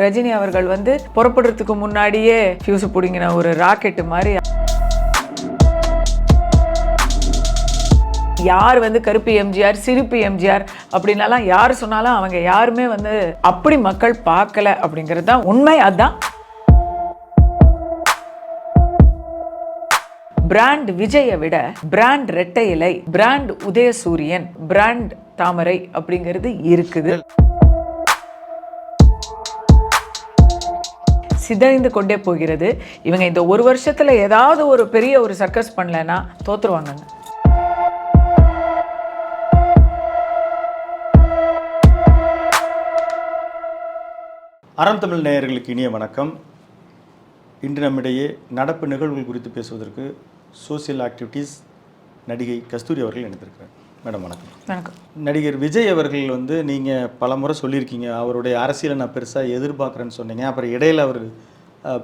ரஜினி அவர்கள் வந்து புறப்படுறதுக்கு முன்னாடியே ஃபியூஸ் பிடிங்கின ஒரு ராக்கெட்டு மாதிரி. யார் வந்து கருப்பு எம்ஜிஆர் சிரிப்பு எம்ஜிஆர் அப்படின்னாலாம் யார் சொன்னாலும் அவங்க யாருமே வந்து அப்படி மக்கள் பார்க்கல அப்படிங்கிறது தான் உண்மை. அதுதான். பிராண்ட் விஜயை விட பிராண்ட் ரெட்டை இலை பிராண்ட் உதயசூரியன் பிராண்ட் தாமரை அப்படிங்கிறது இருக்குது. சிதைந்து கொண்டே போகிறது. இவங்க இந்த ஒரு வருஷத்தில் ஏதாவது ஒரு பெரிய ஒரு சர்க்கஸ் பண்ணலைன்னா தோத்துருவாங்கங்க. அறம் தமிழ் நேயர்களுக்கு இனிய வணக்கம். இன்று நம்மிடையே நடப்பு நிகழ்வுகள் குறித்து பேசுவதற்கு சோசியல் ஆக்டிவிட்டீஸ் நடிகை கஸ்தூரி அவர்கள் இணைந்திருக்கிறார். மேடம் வணக்கம். வணக்கம். நடிகர் விஜய் அவர்கள் வந்து நீங்கள் பல முறை சொல்லியிருக்கீங்க. அவருடைய அரசியலை நான் பெருசாக எதிர்பார்க்குறேன்னு சொன்னீங்க. அப்புறம் இடையில அவர்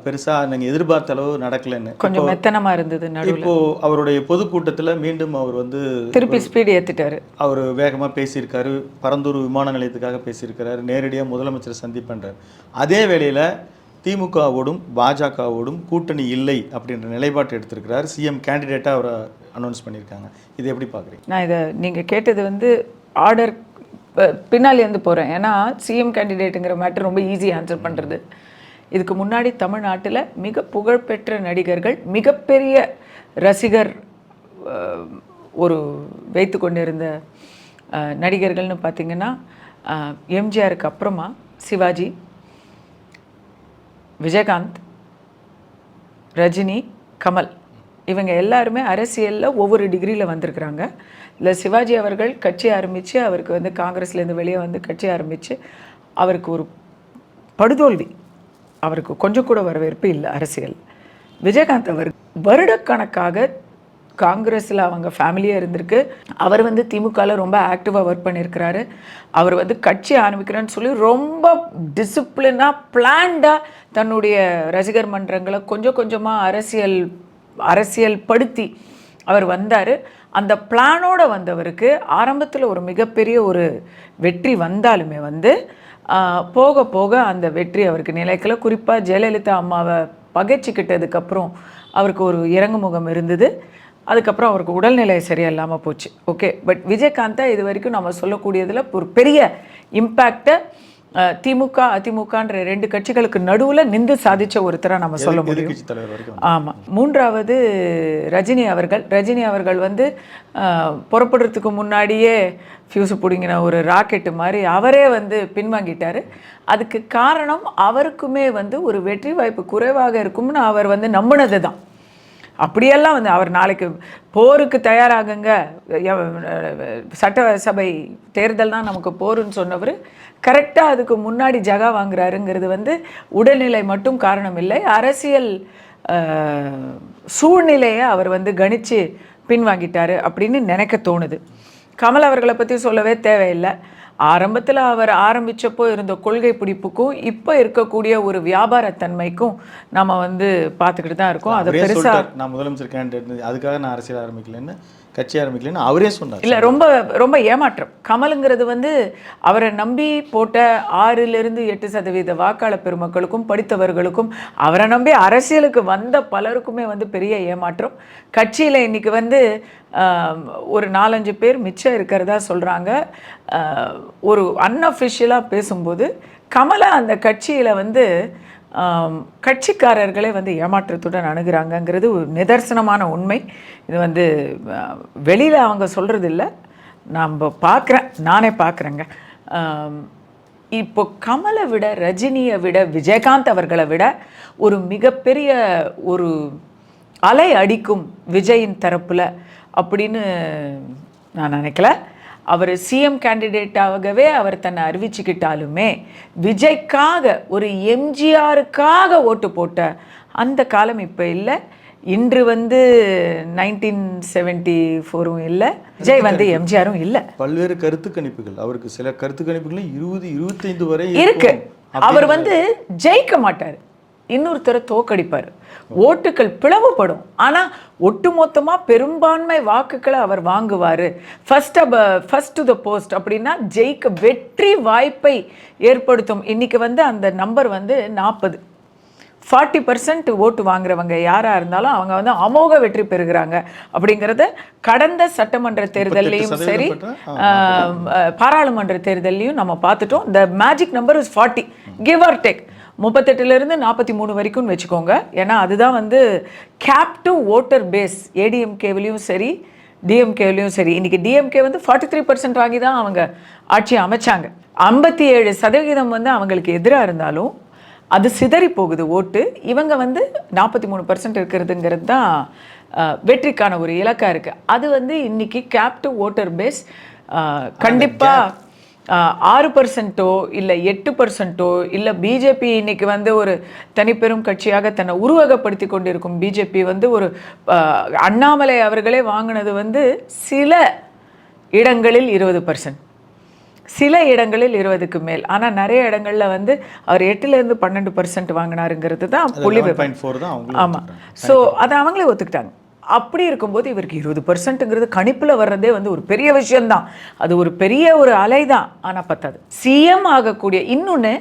பெருசாக நீங்கள் எதிர்பார்த்த அளவு நடக்கலைன்னு. கொஞ்சம் மெத்தனமா இருந்தது இப்போ அவருடைய பொதுக்கூட்டத்தில் மீண்டும் அவர் வந்து திருப்பி ஸ்பீடு ஏத்திட்டாரு. அவர் வேகமாக பேசியிருக்காரு. பரந்தூர் விமான நிலையத்துக்காக பேசியிருக்கிறாரு. நேரடியாக முதலமைச்சரை சந்திப்பன்றார். அதே வேளையில் திமுகவோடும் பாஜகவோடும் கூட்டணி இல்லை அப்படின்ற நிலைப்பாட்டை எடுத்திருக்கிறார். சிஎம் கேண்டிடேட்டாக அவரை அனௌன்ஸ் பண்ணியிருக்காங்க. இதை எப்படி பார்க்குறீங்க? நான் இதை நீங்கள் கேட்டது வந்து ஆர்டர் பின்னாலேருந்து இருந்து ஏன்னா சிஎம் கேண்டிடேட்டுங்கிற மேட்டர் ரொம்ப ஈஸி ஆன்சர் பண்ணுறது இதுக்கு முன்னாடி தமிழ்நாட்டில் மிக புகழ்பெற்ற நடிகர்கள் மிகப்பெரிய ரசிகர் ஒரு வைத்து கொண்டிருந்த நடிகர்கள்னு பார்த்தீங்கன்னா எம்ஜிஆருக்கு அப்புறமா சிவாஜி விஜயகாந்த் ரஜினி கமல் இவங்க எல்லாருமே அரசியலில் ஒவ்வொரு டிகிரியில் வந்திருக்கிறாங்க. இல்லை சிவாஜி அவர்கள் கட்சி ஆரம்பித்து அவருக்கு வந்து காங்கிரஸ்லேருந்து வெளியே வந்து கட்சி ஆரம்பித்து அவருக்கு ஒரு படுதோல்வி. அவருக்கு கொஞ்சம் கூட வரவேற்பு இல்லை அரசியல். விஜயகாந்த் அவர் வருடக்கணக்காக காங்கிரஸில் அவங்க ஃபேமிலியாக இருந்திருக்கு. அவர் வந்து திமுகவில் ரொம்ப ஆக்டிவாக ஒர்க் பண்ணியிருக்கிறாரு அவர் வந்து கட்சி ஆரம்பிக்கிறேன்னு சொல்லி ரொம்ப டிசிப்ளினாக பிளான்டாக தன்னுடைய ரசிகர் மன்றங்களை கொஞ்சம் கொஞ்சமாக அரசியல் அரசியல் படுத்தி அவர் வந்தார். அந்த பிளானோடு வந்தவருக்கு ஆரம்பத்தில் ஒரு மிகப்பெரிய ஒரு வெற்றி வந்தாலுமே வந்து போக போக அந்த வெற்றி அவருக்கு நிலைக்கல. குறிப்பாக ஜெயலலிதா அம்மாவை பகைச்சிக்கிட்டதுக்கப்புறம் அவருக்கு ஒரு இறங்குமுகம் இருந்தது. அதுக்கப்புறம் அவருக்கு உடல்நிலை சரியில்லாமல் போச்சு. ஓகே பட் விஜயகாந்தா இது வரைக்கும் நம்ம சொல்லக்கூடியதில் ஒரு பெரிய இம்பேக்டை திமுக அதிமுகன்ற ரெண்டு கட்சிகளுக்கு நடுவில் நின்று சாதிச்ச ஒருத்தரை நம்ம சொல்ல முடியும். ஆமாம் மூன்றாவது ரஜினி அவர்கள். ரஜினி அவர்கள் வந்து புறப்படுறதுக்கு முன்னாடியே ஃபியூஸ் பிடுங்கின ஒரு ராக்கெட்டு மாதிரி அவரே வந்து பின்வாங்கிட்டார். அதுக்கு காரணம் அவருக்குமே வந்து ஒரு வெற்றி வாய்ப்பு குறைவாக இருக்கும்னு அவர் வந்து நம்பினது தான் அப்படியெல்லாம் வந்து அவர் நாளைக்கு போருக்கு தயாராகுங்க. சட்டசபை தேர்தல் தான் நமக்கு போருன்னு சொன்னவர். கரெக்டாக அதுக்கு முன்னாடி ஜகா வாங்குறாருங்கிறது வந்து உடல்நிலை மட்டும் காரணம் இல்லை. அரசியல் சூழ்நிலையை அவர் வந்து கணிச்சு பின்வாங்கிட்டார் அப்படின்னு நினைக்க தோணுது. கமல் அவர்களை பற்றி சொல்லவே தேவையில்லை. ஆரம்பத்தில் அவர் ஆரம்பிச்சப்போ இருந்த கொள்கை பிடிப்புக்கும் இப்போ இருக்கக்கூடிய ஒரு வியாபாரத்தன்மைக்கும் நம்ம வந்து பார்த்துக்கிட்டு தான் இருக்கோம். அதை பெருசாக நான் முதலமைச்சர் கேண்டிடேட் அதுக்காக நான் அரசியல் ஆரம்பிக்கலைன்னு. கட்சி ஆரம்பிக்கலன்னு அவரே சொன்னார். இல்லை ரொம்ப ரொம்ப ஏமாற்றம். கமலுங்கிறது வந்து அவரை நம்பி போட்ட ஆறிலிருந்து எட்டு சதவீத வாக்காளர் பெருமக்களுக்கும் படித்தவர்களுக்கும் அவரை நம்பி அரசியலுக்கு வந்த பலருக்குமே வந்து பெரிய ஏமாற்றம். கட்சியில் இன்னைக்கு வந்து ஒரு நாலஞ்சு பேர் மிச்சம் இருக்கிறதா சொல்கிறாங்க ஒரு அன்அஃபிஷியலாக பேசும்போது கமலை அந்த கட்சியில் வந்து கட்சிக்காரர்களே வந்து ஏமாற்றத்துடன் அணுகிறாங்கங்கிறது ஒரு நிதர்சனமான உண்மை. இது வந்து வெளியில் அவங்க சொல்கிறது இல்லை நாம் பார்க்குறேன். நானே பார்க்குறேங்க. இப்போ கமலை விட ரஜினியை விட விஜயகாந்த் அவர்களை விட ஒரு மிகப்பெரிய ஒரு அலை அடிக்கும் விஜயின் தரப்பில் அப்படின்னு நான் நினைக்கல. அவர் சிஎம் கேண்டிடேட்டாகவே அவர் தன்னை அறிவிச்சுக்கிட்டாலுமே விஜய்க்காக ஒரு எம்ஜிஆருக்காக ஓட்டு போட்ட அந்த காலம் இப்போ இல்லை. இன்று வந்து நைன்டீன் செவன்ட்டி ஃபோரும் இல்லை. விஜய் வந்து எம்ஜிஆரும் இல்லை. பல்வேறு கருத்து கணிப்புகள். அவருக்கு சில கருத்து கணிப்புகளும் இருபது இருபத்தைந்து வரை இருக்கு. அவர் வந்து ஜெயிக்க மாட்டார். இன்னொருத்தரை தோக்கடிப்பார். ஓட்டுகள் பிளவுபடும். ஆனா ஒட்டுமொத்தமா பெரும்பான்மை வாக்குகளை அவர் வாங்குவாரு. First first to the post அப்படின்னா ஜெயிக்க வெற்றி வாய்ப்பை ஏற்படுத்தும். இன்னைக்கு வந்து அந்த நம்பர் வந்து நாற்பது ஃபார்ட்டி பர்சன்ட் ஓட்டு வாங்குறவங்க யாராக இருந்தாலும் அவங்க வந்து அமோக வெற்றி பெறுகிறாங்க. அப்படிங்கிறத கடந்த சட்டமன்ற தேர்தல்லையும் சரி பாராளுமன்ற தேர்தல்லையும் நம்ம பார்த்துட்டோம். The magic number is forty give or take முப்பத்தெட்டுலேருந்து நாற்பத்தி மூணு வரைக்கும்னு வச்சுக்கோங்க. ஏன்னா அதுதான் வந்து கேப்டிவ் ஓட்டர் பேஸ் ஏடிஎம்கேவிலையும் சரி டிஎம்கேவிலையும் சரி. இன்னைக்கு டிஎம்கே வந்து ஃபார்ட்டி த்ரீ பர்சன்ட் வாங்கி தான் அவங்க ஆட்சி அமைச்சாங்க. ஐம்பத்தி ஏழு சதவீதம் வந்து அவங்களுக்கு எதிராக இருந்தாலும் அது சிதறி போகுது ஓட்டு. இவங்க வந்து நாற்பத்தி மூணு பர்சன்ட் இருக்கிறதுங்கிறது தான் வெற்றிக்கான ஒரு இலக்கா இருக்கு. அது வந்து இன்னைக்கு கேப்டிவ் ஓட்டர் பேஸ் கண்டிப்பாக ஆறு பர்சன்ட்டோ இல்லை எட்டு பர்சன்ட்டோ இல்லை பிஜேபி இன்னைக்கு வந்து ஒரு தனிப்பெரும் கட்சியாக தன்னை உருவகப்படுத்தி கொண்டிருக்கும் பிஜேபி வந்து ஒரு அண்ணாமலை அவர்களே வாங்கினது வந்து சில இடங்களில் இருபது பர்சன்ட் சில இடங்களில் இருபதுக்கு மேல். ஆனால் நிறைய இடங்கள்ல வந்து அவர் எட்டுலேருந்து பன்னெண்டு பர்சன்ட் வாங்கினாருங்கிறது தான் புள்ளி ஆமாம் ஸோ அதை அவங்களே ஒத்துக்கிட்டாங்க. அப்படி இருக்கும்போது இவருக்கு இருபது பர்சன்ட்டுங்கிறது கணிப்பில் வர்றதே வந்து ஒரு பெரிய விஷயந்தான் அது ஒரு பெரிய ஒரு அலை தான் ஆனால் பத்தாது சிஎம் ஆகக்கூடிய இன்னொன்று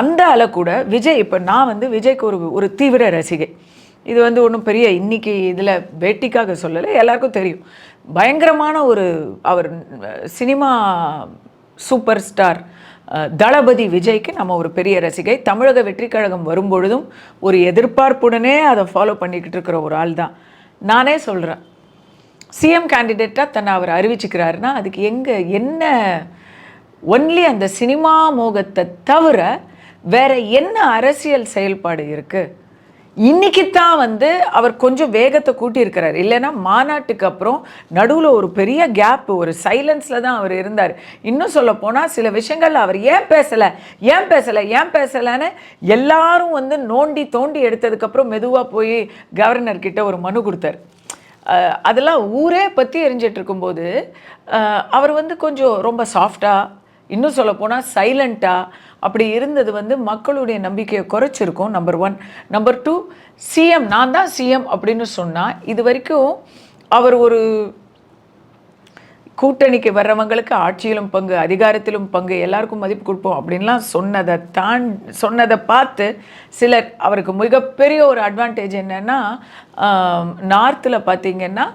அந்த அலை கூட விஜய் இப்போ நான் வந்து விஜய்க்கு ஒரு ஒரு தீவிர ரசிகை. இது வந்து ஒன்றும் பெரிய இன்னைக்கு இதில் வேட்டிக்காக சொல்லலை எல்லாருக்கும் தெரியும். பயங்கரமான ஒரு அவர் சினிமா சூப்பர் ஸ்டார் தளபதி விஜய்க்கு நம்ம ஒரு பெரிய ரசிகை. தமிழக வெற்றி கழகம் வரும்பொழுதும் ஒரு எதிர்பார்ப்புடனே அதை ஃபாலோ பண்ணிக்கிட்டு இருக்கிற ஒரு ஆள் தான் நானே சொல்கிறேன் சிஎம் கேண்டிடேட்டாக தன்னை அவர் அறிவிச்சுக்கிறாருன்னா அதுக்கு எங்கே என்ன ஒன்லி அந்த சினிமா மோகத்தை தவிர வேறு என்ன அரசியல் செயல்பாடு இருக்குது இன்னைக்கு தான் வந்து அவர் கொஞ்சம் வேகத்தை கூட்டியிருக்கிறார். இல்லைன்னா மாநாட்டுக்கு அப்புறம் நடுவில் ஒரு பெரிய கேப் ஒரு சைலன்ஸில் தான் அவர் இருந்தார். இன்னும் சொல்ல போனால் சில விஷயங்கள்ல அவர் ஏன் பேசலை ஏன் பேசலை ஏன் பேசலைன்னு எல்லாரும் வந்து நோண்டி தோண்டி எடுத்ததுக்கப்புறம் மெதுவாக போய் கவர்னர் கிட்ட ஒரு மனு கொடுத்தார். அதெல்லாம் ஊரே பற்றி எரிஞ்சிட்டு இருக்கும்போது அவர் வந்து கொஞ்சம் ரொம்ப சாஃப்டாக இன்னும் சொல்ல போனால் சைலண்ட்டாக அப்படி இருந்தது வந்து மக்களுடைய நம்பிக்கையை குறைச்சிருக்கும் number one number two CM நான் தான் சிஎம் அப்படின்னு சொன்னால் இது வரைக்கும் அவர் ஒரு கூட்டணிக்கு வர்றவங்களுக்கு ஆட்சியிலும் பங்கு அதிகாரத்திலும் பங்கு எல்லாருக்கும் மதிப்பு கொடுப்போம் அப்படின்லாம் சொன்னதை தான் சொன்னதை பார்த்து சிலர் அவருக்கு மிகப்பெரிய ஒரு அட்வான்டேஜ் என்னென்னா நார்த்தில் பார்த்திங்கன்னா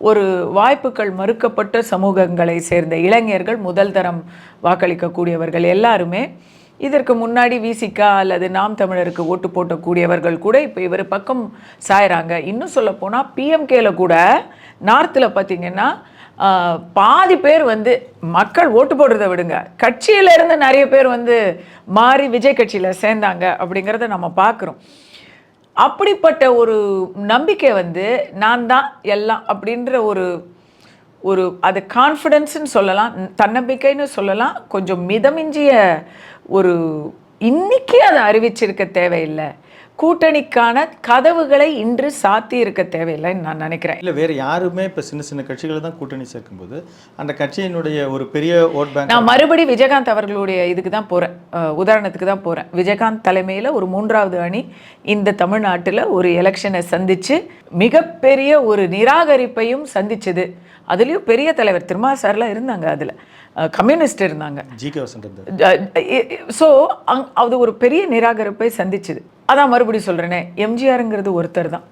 ஒரு வாய்ப்புகள் மறுக்கப்பட்ட சமூகங்களை சேர்ந்த இளைஞர்கள் முதல் தரம் வாக்களிக்கக்கூடியவர்கள் எல்லாருமே இதற்கு முன்னாடி விசிகா அல்லது நாம் தமிழருக்கு ஓட்டு போட்டக்கூடியவர்கள் கூட இப்போ இவர் பக்கம் சாயறாங்க. இன்னும் சொல்ல போனால் பிஎம்கேல கூட நார்த்தில் பார்த்தீங்கன்னா பாதி பேர் வந்து மக்கள் ஓட்டு போடுறதை விடுங்க. கட்சியில இருந்து நிறைய பேர் வந்து மாறி விஜய் கட்சியில் சேர்ந்தாங்க அப்படிங்கிறத நம்ம பார்க்குறோம் அப்படிப்பட்ட ஒரு நம்பிக்கை வந்து நான் தான் எல்லாம் அப்படின்ற ஒரு ஒரு அது கான்ஃபிடென்ஸ்னு சொல்லலாம் தன்னம்பிக்கைன்னு சொல்லலாம் கொஞ்சம் மிதமிஞ்சிய ஒரு இன்னைக்கு அதை அறிவிச்சிருக்க தேவையில்லை. கூட்டணிக்கான கதவுகளை இன்று சாத்தி இருக்க தேவையில்லைன்னு நான் நினைக்கிறேன். இல்ல வேற யாருமே இப்ப சின்ன சின்ன கட்சிகளை தான் கூட்டணி சேர்க்கும்போது அந்த கட்சியினுடைய ஒரு பெரிய ஓட் பேங்க் நான் மறுபடி விஜயகாந்த் அவர்களுடைய இதுக்கு தான் போகிறேன் உதாரணத்துக்கு தான் போகிறேன் விஜயகாந்த் தலைமையில் ஒரு மூன்றாவது அணி இந்த தமிழ்நாட்டில் ஒரு எலெக்ஷனை சந்திச்சு மிகப்பெரிய ஒரு நிராகரிப்பையும் சந்திச்சது. அதுலேயும் பெரிய தலைவர் திருமா சார்லாம் இருந்தாங்க அதில். கம்யூனிஸ்ட் இருந்தாங்க. ஸோ அங் அது ஒரு பெரிய நிராகரிப்பை சந்திச்சுது. அதான் மறுபடி சொல்கிறேனே எம்ஜிஆருங்கிறது ஒருத்தர் தான்.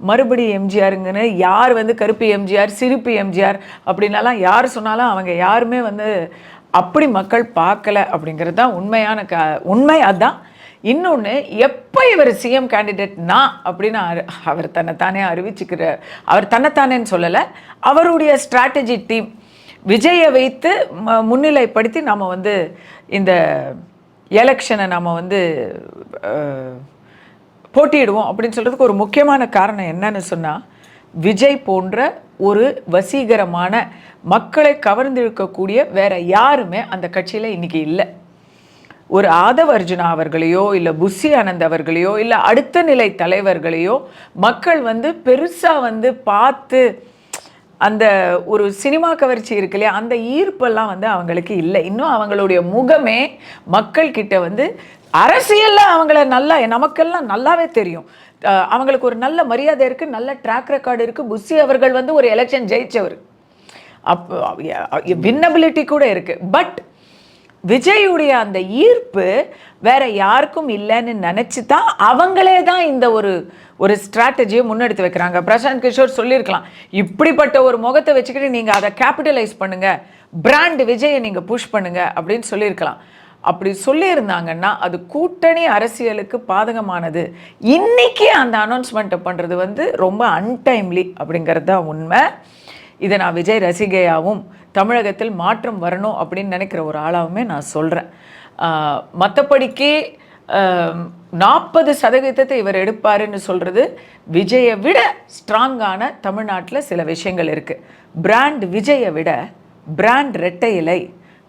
மறுபடி எம்ஜிஆருங்கன்னு யார் வந்து கருப்பு எம்ஜிஆர் சிரிப்பு எம்ஜிஆர் அப்படின்னாலாம் யார் சொன்னாலும் அவங்க யாருமே வந்து அப்படி மக்கள் பார்க்கல அப்படிங்கிறது தான் உண்மையான க உண்மை அதான். இன்னொன்று எப்போ இவர் சிஎம் கேண்டிடேட் நான் அப்படின்னு அவர் தன்னைத்தானே அறிவிச்சுக்கிற அவர் தன்னைத்தானேன்னு சொல்லலை அவருடைய ஸ்ட்ராட்டஜி டீம் விஜயை வைத்து முன்னிலைப்படுத்தி நாம் வந்து இந்த எலெக்ஷனை நாம் வந்து போட்டியிடுவோம் அப்படின்னு சொல்கிறதுக்கு ஒரு முக்கியமான காரணம் என்னன்னு சொன்னால் விஜய் போன்ற ஒரு வசீகரமான மக்களை கவர்ந்திருக்கக்கூடிய வேற யாருமே அந்த கட்சியில் இன்றைக்கி இல்லை. ஒரு ஆதவ அர்ஜுனா அவர்களையோ இல்லை புஷி ஆனந்த் அவர்களையோ இல்லை அடுத்த நிலை தலைவர்களையோ மக்கள் வந்து பெருசாக வந்து பார்த்து அந்த ஒரு சினிமா கவர்ச்சி இருக்கு இல்லையா? அந்த ஈர்ப்பெல்லாம் வந்து அவங்களுக்கு இல்லை. இன்னும் அவங்களுடைய முகமே மக்கள்கிட்ட வந்து அரசியலில் அவங்கள நல்லா நமக்கெல்லாம் நல்லாவே தெரியும். அவங்களுக்கு ஒரு நல்ல மரியாதை இருக்குது நல்ல ட்ராக் ரெக்கார்டு இருக்குது புஷி அவர்கள் வந்து ஒரு எலெக்ஷன் ஜெயித்தவர் அப்போ வின்னபிலிட்டி கூட இருக்குது பட் விஜயுடைய அந்த ஈர்ப்பு வேற யாருக்கும் இல்லைன்னு நினச்சி தான் அவங்களே தான் இந்த ஒரு ஒரு ஸ்ட்ராட்டஜியை முன்னெடுத்து வைக்கிறாங்க. பிரசாந்த் கிஷோர் சொல்லியிருக்கலாம். இப்படிப்பட்ட ஒரு முகத்தை வச்சுக்கிட்டு நீங்கள் அதை கேபிட்டலைஸ் பண்ணுங்க. பிராண்ட் விஜயை நீங்கள் புஷ் பண்ணுங்க அப்படின்னு சொல்லியிருக்கலாம். அப்படி சொல்லியிருந்தாங்கன்னா அது கூட்டணி அரசியலுக்கு பாதகமானது. இன்னைக்கு அந்த அனௌன்ஸ்மெண்ட்டை பண்ணுறது வந்து ரொம்ப அன்டைம்லி அப்படிங்கிறது தான் உண்மை. இதை நான் விஜய் ரசிகையாகவும் தமிழகத்தில் மாற்றம் வரணும் அப்படின்னு நினைக்கிற ஒரு ஆளாகவுமே நான் சொல்கிறேன் மற்றபடிக்கு நாற்பது சதவீதத்தை இவர் எடுப்பாருன்னு சொல்கிறது விஜயை விட ஸ்ட்ராங்கான தமிழ்நாட்டில் சில விஷயங்கள் இருக்குது பிராண்ட் விஜயை விட பிராண்ட் ரெட்டை இலை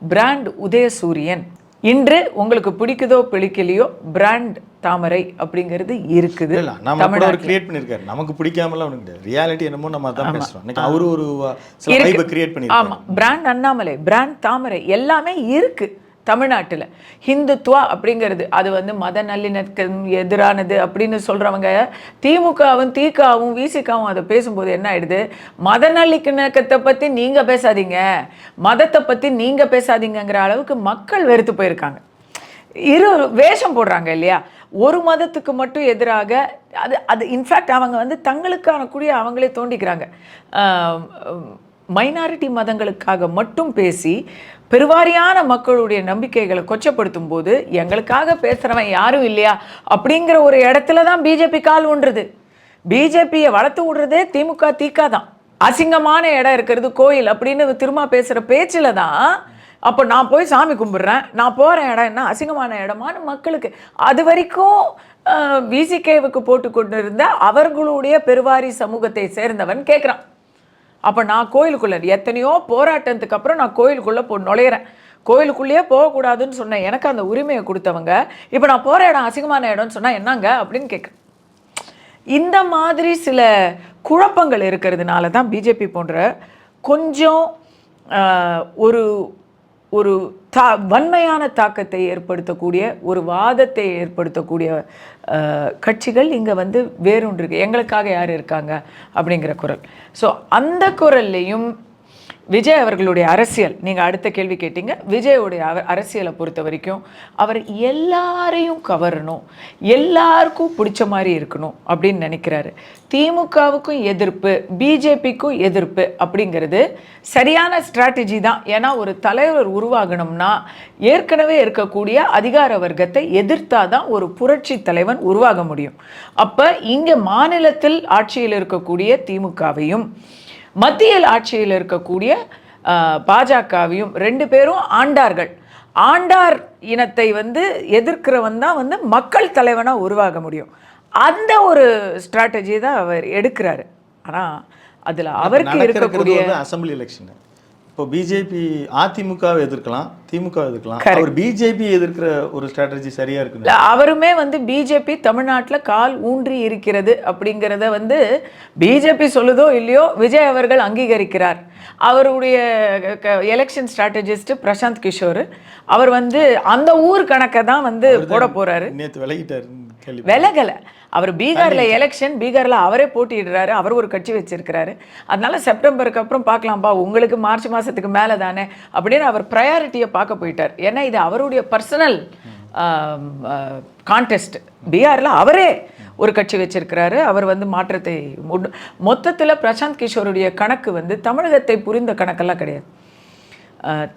பிராண்ட் உதயசூரியன். இன்று உங்களுக்கு பிடிக்குதோ பிடிக்கலையோ பிராண்ட் தாமரை அப்படிங்கிறது இருக்குது. இல்ல நம்ம ஒரு கிரியேட் பண்ணிருக்காரு நமக்கு பிடிக்காமலாம் ஒண்ணும் கிடையாது. ரியாலிட்டி என்னமோ நம்ம பேசுறோம். இன்னைக்கு அவரு ஒரு கிரியேட் பண்ணிருக்காரு ஆமா. பிராண்ட் அண்ணாமலை பிராண்ட் தாமரை எல்லாமே இருக்கு தமிழ்நாட்டுல. ஹிந்துத்வா அப்படிங்கிறது அது வந்து மத நல்லிணக்கம் எதிரானது அப்படின்னு சொல்றவங்க திமுகவும் திகாவும் விசிகாவும் அதை பேசும்போது என்ன ஆயிடுது? மத நல்லிணக்கத்தை பத்தி நீங்க பேசாதீங்க. மதத்தை பத்தி நீங்க பேசாதீங்கங்கிற அளவுக்கு மக்கள் வெறுத்து போயிருக்காங்க. இரு வேஷம் போடுறாங்க இல்லையா? ஒரு மதத்துக்கு மட்டும் எதிராக அது அது இன்ஃபேக்ட் அவங்க வந்து தங்களுக்கான கூடிய அவங்களே தோண்டிக்கிறாங்க. மைனாரிட்டி மதங்களுக்காக மட்டும் பேசி பெருவாரியான மக்களுடைய நம்பிக்கைகளை கொச்சப்படுத்தும் போது எங்களுக்காக பேசுகிறவன் யாரும் இல்லையா? அப்படிங்கிற ஒரு இடத்துல தான் பிஜேபி கால் ஒன்றுது பிஜேபியை வளர்த்து விடுறதே திமுக திக தான். அசிங்கமான இடம் இருக்கிறது கோயில் அப்படின்னு திரும்ப பேசுகிற பேச்சில் தான் அப்போ நான் போய் சாமி கும்பிட்றேன். நான் போகிற இடம் என்ன? அசிங்கமான இடமான்னு மக்களுக்கு. அது வரைக்கும் விசிகேவுக்கு போட்டு கொண்டு இருந்த அவர்களுடைய பெருவாரி சமூகத்தை சேர்ந்தவன் கேட்குறான் அப்போ நான் கோயிலுக்குள்ளே எத்தனையோ போராட்டத்துக்கு அப்புறம் நான் கோயிலுக்குள்ளே போ நுழையிறேன். கோயிலுக்குள்ளேயே போகக்கூடாதுன்னு சொன்னேன் எனக்கு அந்த உரிமையை கொடுத்தவங்க இப்போ நான் போகிற இடம் அசிங்கமான இடம்னு சொன்னால் என்னங்க அப்படின்னு கேட்குறேன் இந்த மாதிரி சில குழப்பங்கள் இருக்கிறதுனால தான் பிஜேபி போன்ற கொஞ்சம் ஒரு ஒரு தா வன்மையான தாக்கத்தை ஏற்படுத்தக்கூடிய ஒரு வாதத்தை ஏற்படுத்தக்கூடிய கட்சிகள் இங்கே வந்து வேறொன்று இருக்குது எங்களுக்காக யார் இருக்காங்க? அப்படிங்கிற குரல். ஸோ அந்த குரல்லையும் விஜய் அவர்களுடைய அரசியல் நீங்கள் அடுத்த கேள்வி கேட்டீங்க விஜயோடைய அரசியலை பொறுத்த வரைக்கும் அவர் எல்லாரையும் கவரணும் எல்லாருக்கும் பிடிச்ச மாதிரி இருக்கணும் அப்படின்னு நினைக்கிறாரு. திமுகவுக்கும் எதிர்ப்பு பிஜேபிக்கும் எதிர்ப்பு அப்படிங்கிறது சரியான ஸ்ட்ராட்டஜி தான். ஏன்னா ஒரு தலைவர் உருவாகணும்னா ஏற்கனவே இருக்கக்கூடிய அதிகார வர்க்கத்தை எதிர்த்தாதான் ஒரு புரட்சி தலைவன் உருவாக முடியும். அப்போ இங்கே மாநிலத்தில் ஆட்சியில் இருக்கக்கூடிய திமுகவையும் மத்தியில் ஆட்சியில் இருக்கக்கூடிய பாஜகவையும் ரெண்டு பேரும் ஆண்டார்கள். ஆண்டார் இனத்தை வந்து எதிர்க்கிறவன் தான் வந்து மக்கள் தலைவனாக உருவாக முடியும். அந்த ஒரு ஸ்ட்ராட்டஜி தான் அவர் எடுக்கிறாரு. ஆனால் அதில் அவருக்கு இருக்கக்கூடிய அசம்பிளி எலெக்ஷன் இப்போ பிஜேபி அதிமுகவை எதிர்க்கலாம் திமுக எதிர்க்கலாம். அவர் பிஜேபி எதிர்க்கிற ஒரு ஸ்ட்ராட்டஜி சரியா இருக்கு அவருமே வந்து பிஜேபி தமிழ்நாட்டில் கால் ஊன்றி இருக்கிறது அப்படிங்கிறத வந்து பிஜேபி சொல்லுதோ இல்லையோ விஜய் அவர்கள் அங்கீகரிக்கிறார். அவருடைய எலெக்ஷன் ஸ்ட்ராட்டஜிஸ்ட் பிரசாந்த் கிஷோர் அவர் வந்து அந்த ஊர் கணக்கை தான் வந்து போட போறாரு. நேத்து விலகிட்டாரு. விலகலை. அவர் பீகார்ல எலெக்ஷன் பீகார்ல அவரே போட்டியிடுறாரு அவர் ஒரு கட்சி வச்சிருக்கிறாரு. அதனால செப்டம்பருக்கு அப்புறம் பார்க்கலாம்ப்பா உங்களுக்கு மார்ச் மாசத்துக்கு மேலே தானே அப்படின்னு அவர் ப்ரையாரிட்டியை பார்க்க போயிட்டார். ஏன்னா இது அவருடைய பர்சனல் கான்டெஸ்ட் பீகார்ல அவரே ஒரு கட்சி வச்சிருக்கிறாரு. அவர் வந்து மாற்றத்தை மொத்தத்தில் பிரசாந்த் கிஷோருடைய கணக்கு வந்து தமிழகத்தை புரிந்த கணக்கெல்லாம் கிடையாது.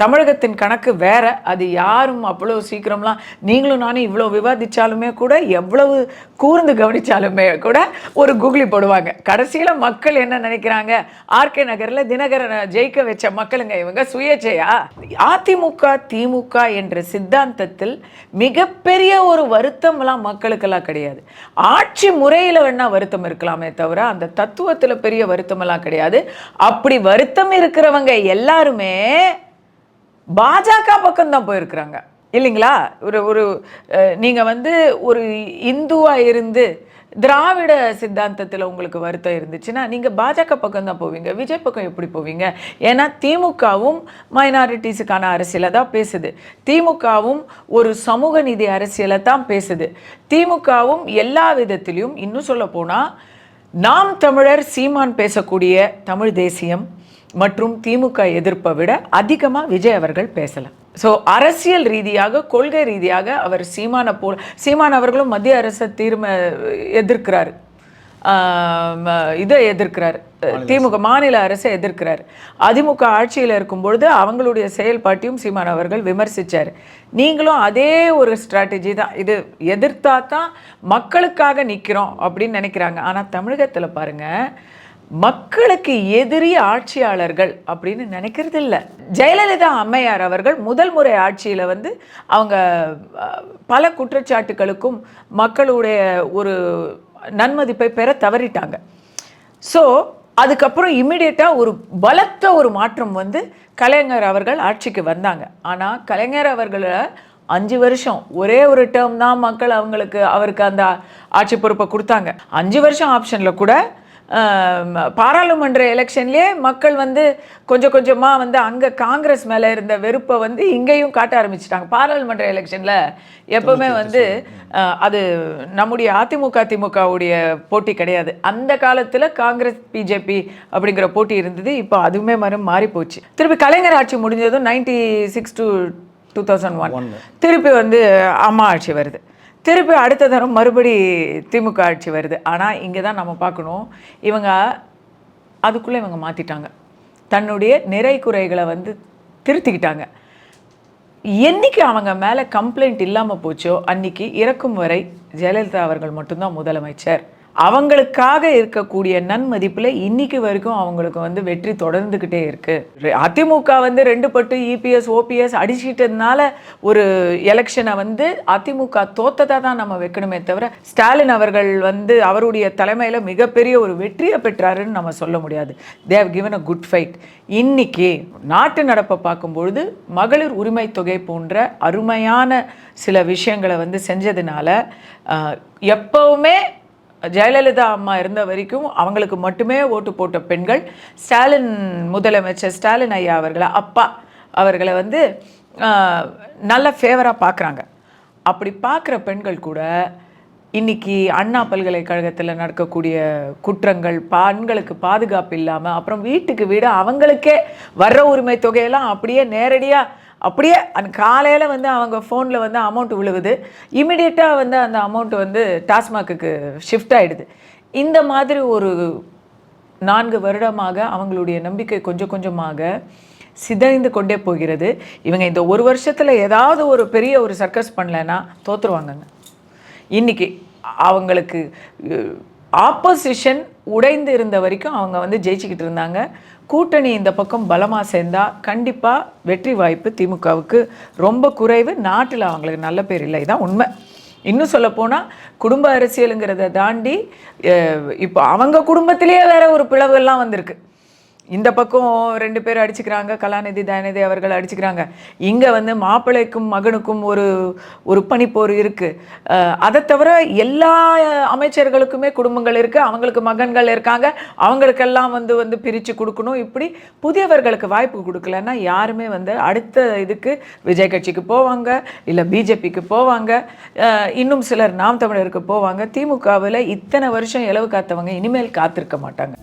தமிழகத்தின் கணக்கு வேற. அது யாரும் அவ்வளோ சீக்கிரம்லாம் நீங்களும் நானும் இவ்வளோ விவாதிச்சாலுமே கூட எவ்வளவு கூர்ந்து கவனிச்சாலுமே கூட ஒரு கூகுளி போடுவாங்க. கடைசியில் மக்கள் என்ன நினைக்கிறாங்க? ஆர்கே நகரில் தினகரனை ஜெயிக்க வச்ச மக்களுங்க இவங்க சுயேச்சையா அதிமுக திமுக என்ற சித்தாந்தத்தில் மிகப்பெரிய ஒரு வருத்தம்லாம் மக்களுக்கெல்லாம் கிடையாது. ஆட்சி முறையில் வேணா வருத்தம் இருக்கலாமே தவிர அந்த தத்துவத்தில் பெரிய வருத்தமெல்லாம் கிடையாது. அப்படி வருத்தம் இருக்கிறவங்க எல்லாருமே பாஜக பக்கம்தான் போயிருக்கிறாங்க. இல்லைங்களா? ஒரு ஒரு நீங்கள் வந்து ஒரு இந்துவாக இருந்து திராவிட சித்தாந்தத்தில் உங்களுக்கு வருத்தம் இருந்துச்சுன்னா நீங்கள் பாஜக பக்கம் தான் போவீங்க. விஜய் பக்கம் எப்படி போவீங்க? ஏன்னா திமுகவும் மைனாரிட்டிஸுக்கான அரசியலை தான் பேசுது. திமுகவும் ஒரு சமூக நிதி அரசியலை தான் பேசுது. திமுகவும் எல்லா விதத்திலையும் இன்னும் சொல்ல போனால் நாம் தமிழர் சீமான் பேசக்கூடிய தமிழ் தேசியம் மற்றும் திமுக எதிர்ப்பை விட அதிகமாக விஜய் அவர்கள் பேசலாம். ஸோ அரசியல் ரீதியாக கொள்கை ரீதியாக அவர் சீமான போல் சீமான் அவர்களும் மத்திய அரசை தீர்ம எதிர்க்கிறார். இதை எதிர்க்கிறார். திமுக மாநில அரசை எதிர்க்கிறார். அதிமுக ஆட்சியில் இருக்கும் பொழுது அவங்களுடைய செயல்பாட்டையும் சீமான் அவர்கள் விமர்சிச்சார். நீங்களும் அதே ஒரு ஸ்ட்ராட்டஜி தான். இது எதிர்த்தா தான் மக்களுக்காக நிற்கிறோம் அப்படின்னு நினைக்கிறாங்க. ஆனால் தமிழகத்தில் பாருங்க மக்களுக்கு எதிரி ஆட்சியாளர்கள் அப்படின்னு நினைக்கிறது இல்லை ஜெயலலிதா அம்மையார் அவர்கள் முதல் முறை ஆட்சியில் வந்து அவங்க பல குற்றச்சாட்டுகளுக்கும் மக்களுடைய ஒரு நன்மதிப்பை பெற தவறிட்டாங்க. ஸோ அதுக்கப்புறம் இம்மிடியட்டாக ஒரு பலத்த ஒரு மாற்றம் வந்து கலைஞர் அவர்கள் ஆட்சிக்கு வந்தாங்க. ஆனால் கலைஞர் அவர்களை அஞ்சு வருஷம் ஒரே ஒரு டேர்ம் தான் மக்கள் அவங்களுக்கு அவருக்கு அந்த ஆட்சி பொறுப்பை கொடுத்தாங்க. அஞ்சு வருஷம் ஆப்ஷனில் கூட பாராளுமன்ற எலெக்ஷன்லேயே மக்கள் வந்து கொஞ்சம் கொஞ்சமாக வந்து அங்கே காங்கிரஸ் மேலே இருந்த வெறுப்பை வந்து இங்கேயும் காட்ட ஆரம்பிச்சிட்டாங்க. பாராளுமன்ற எலெக்ஷனில் எப்பவுமே வந்து அது நம்முடைய அதிமுக திமுகவுடைய போட்டி கிடையாது. அந்த காலத்தில் காங்கிரஸ் பிஜேபி அப்படிங்கிற போட்டி இருந்தது. இப்போ அதுவுமே மறும் மாறி போச்சு. திருப்பி கலைஞர் ஆட்சி முடிஞ்சதும் ninety six to two thousand one திருப்பி வந்து அம்மா ஆட்சி வருது. திருப்பி அடுத்த தரம் மறுபடி திமுக ஆட்சி வருது. ஆனால் இங்கே தான் நம்ம பார்க்கணும். இவங்க அதுக்குள்ளே இவங்க மாற்றிட்டாங்க தன்னுடைய நிறை குறைகளை வந்து திருத்திக்கிட்டாங்க. என்னைக்கு அவங்க மேலே கம்ப்ளைண்ட் இல்லாமல் போச்சோ அன்னைக்கு இறக்கும் வரை ஜெயலலிதா அவர்கள் மட்டும்தான் முதலமைச்சர். அவங்களுக்காக இருக்கக்கூடிய நன்மதிப்பில் இன்னைக்கு வரைக்கும் அவங்களுக்கு வந்து வெற்றி தொடர்ந்துக்கிட்டே இருக்கு. அதிமுக வந்து ரெண்டு பட்டு இபிஎஸ் ஓபிஎஸ் அடிச்சிட்டதுனால ஒரு எலெக்ஷனை வந்து அதிமுக தோத்ததா தான் நம்ம வைக்கணுமே தவிர ஸ்டாலின் அவர்கள் வந்து அவருடைய தலைமையில் மிகப்பெரிய ஒரு வெற்றியை பெற்றாருன்னு நம்ம சொல்ல முடியாது. They've given a good fight இன்னைக்கு நாட்டு நடப்பை பார்க்கும்பொழுது மகளிர் உரிமை தொகை போன்ற அருமையான சில விஷயங்களை வந்து செஞ்சதுனால எப்பவுமே ஜெயலலிதா அம்மா இருந்த வரைக்கும் அவங்களுக்கு மட்டுமே ஓட்டு போட்ட பெண்கள் ஸ்டாலின் முதலமைச்சர் ஸ்டாலின் ஐயா அவர்களை அப்பா அவர்களை வந்து நல்ல ஃபேவராக பார்க்குறாங்க. அப்படி பார்க்குற பெண்கள் கூட இன்னைக்கு அண்ணா பல்கலைக்கழகத்தில் நடக்கக்கூடிய குற்றங்கள் பெண்களுக்கு பாதுகாப்பு இல்லாமல் அப்புறம் வீட்டுக்கு வீடு அவங்களுக்கே வர்ற உரிமை தொகையெல்லாம் அப்படியே நேரடியாக அப்படியே அந்த காலையில் வந்து அவங்க ஃபோனில் வந்து அமௌண்ட் விழுவுது இமிடியேட்டாக வந்து அந்த அமௌண்ட் வந்து டாஸ்மாகுக்கு ஷிஃப்ட் ஆகிடுது இந்த மாதிரி ஒரு நான்கு வருடமாக அவங்களுடைய நம்பிக்கை கொஞ்சம் கொஞ்சமாக சிதைந்து கொண்டே போகிறது. இவங்க இந்த ஒரு வருஷத்தில் ஏதாவது ஒரு பெரிய ஒரு சர்க்கஸ் பண்ணலைன்னா தோற்றுருவாங்கங்க இன்றைக்கி அவங்களுக்கு ஆப்போசிஷன் உடைந்து இருந்த வரைக்கும் அவங்க வந்து ஜெயிச்சுக்கிட்டு இருந்தாங்க. கூட்டணி இந்த பக்கம் பலமாக சேர்ந்தால் கண்டிப்பாக வெற்றி வாய்ப்பு திமுகவுக்கு ரொம்ப குறைவு. நாட்டில் அவங்களுக்கு நல்ல பேர் இல்லை. இதான் உண்மை. இன்னும் சொல்லப்போனால் குடும்ப அரசியலுங்கிறத தாண்டி இப்போ அவங்க குடும்பத்திலேயே வேற ஒரு பிளவுகள்லாம் வந்திருக்கு. இந்த பக்கம் ரெண்டு பேர் அடிச்சுக்கிறாங்க கலாநிதி தயாநிதி அவர்கள் அடிச்சுக்கிறாங்க. இங்கே வந்து மாப்பிள்ளைக்கும் மகனுக்கும் ஒரு ஒரு பனிப்போர் இருக்குது அதை தவிர எல்லா அமைச்சர்களுக்குமே குடும்பங்கள் இருக்குது அவங்களுக்கு மகன்கள் இருக்காங்க. அவங்களுக்கெல்லாம் வந்து வந்து பிரித்து கொடுக்கணும். இப்படி புதியவர்களுக்கு வாய்ப்பு கொடுக்கலன்னா யாருமே வந்து அடுத்த இதுக்கு விஜய் கட்சிக்கு போவாங்க இல்லை பிஜேபிக்கு போவாங்க. இன்னும் சிலர் நாம் தமிழருக்கு போவாங்க. திமுகவில் இத்தனை வருஷம் இலவு காத்தவங்க இனிமேல் காத்திருக்க மாட்டாங்க.